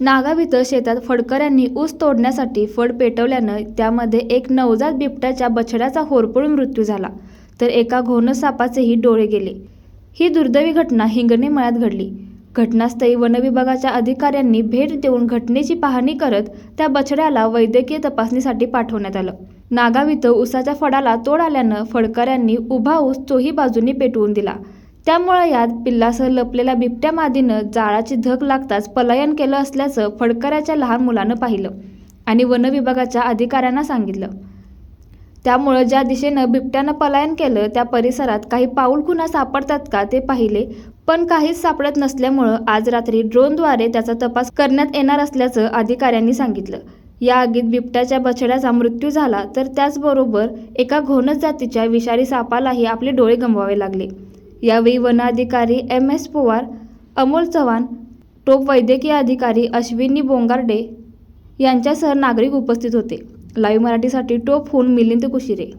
नागाव इथं शेतात फडकऱ्यांनी ऊस तोडण्यासाठी फड पेटवल्यानं त्यामध्ये एक नवजात बिबट्याच्या बछड्याचा होरपळून मृत्यू झाला तर एका घोण सापाचेही डोळे गेले. ही दुर्दैवी घटना हिंगणी मळ्यात घडली. घटनास्थळी वनविभागाच्या अधिकाऱ्यांनी भेट देऊन घटनेची पाहणी करत त्या बछड्याला वैद्यकीय तपासणीसाठी पाठवण्यात आलं. नागाव इथं ऊसाच्या फडाला तोड आल्यानं फडकऱ्यांनी उभा ऊस चोही बाजूंनी पेटवून दिला. त्यामुळे यात पिल्लासह लपलेल्या बिबट्या मादीनं जाळाची धक लागताच पलायन केलं असल्याचं फडकऱ्याच्या लहान मुलानं पाहिलं आणि वनविभागाच्या अधिकाऱ्यांना सांगितलं. त्यामुळं ज्या दिशेनं बिबट्यानं पलायन केलं त्या परिसरात काही पाऊल खुणा सापडतात का ते पाहिले पण काहीच सापडत नसल्यामुळं आज रात्री ड्रोनद्वारे त्याचा तपास करण्यात येणार असल्याचं अधिकाऱ्यांनी सांगितलं. या आगीत बिबट्याच्या बछड्याचा मृत्यू झाला तर त्याचबरोबर एका घोणस जातीच्या विषारी सापालाही आपले डोळे गमवावे लागले. यावेळी वनाधिकारी एम एस पवार अमोल चव्हाण टोप वैद्यकीय अधिकारी अश्विनी बोंगार्डे यांच्यासह नागरिक उपस्थित होते. लाईव्ह मराठीसाठी टोप होऊन मिलिंद कुशिरे.